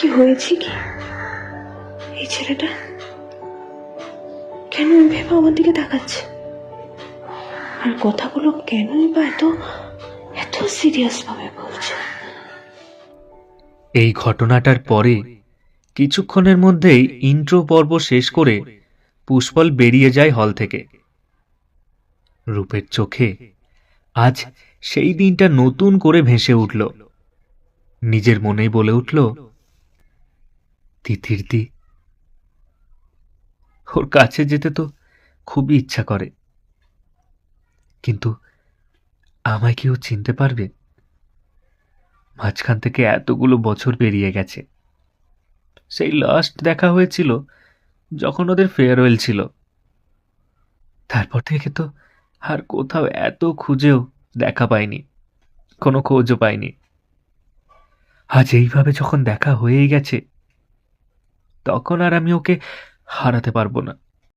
কি হয়েছে কি? এই ছেলেটা? কেন ভেবে আমার দিকে তাকাচ্ছে? আর কথাগুলো কেনই বা এত এত সিরিয়াস ভাবে বলছে? এই ঘটনাটার পরে কিছুক্ষণের মধ্যেই ইন্ট্রো পর্ব শেষ করে পুষ্পল বেরিয়ে যায় হল থেকে। রূপের চোখে আজ সেই দিনটা নতুন করে ভেসে উঠল। নিজের মনেই বলে উঠল তিথির দি। ওর কাছে যেতে তো খুবই ইচ্ছা করে। কিন্তু আমায় কি ও চিনতে পারবে? মাঝখান থেকে এতগুলো বছর পেরিয়ে গেছে। সেই লাস্ট দেখা হয়েছিল যখন ওদের ফেয়ারওয়েল ছিল। তারপর থেকে তো আর কোথাও এত খুঁজেও দেখা পাইনি, কোনো খোঁজও পাইনি। আজ এইভাবে যখন দেখা হয়েই গেছে তখন আর আমি ওকে হারাতে পারব না।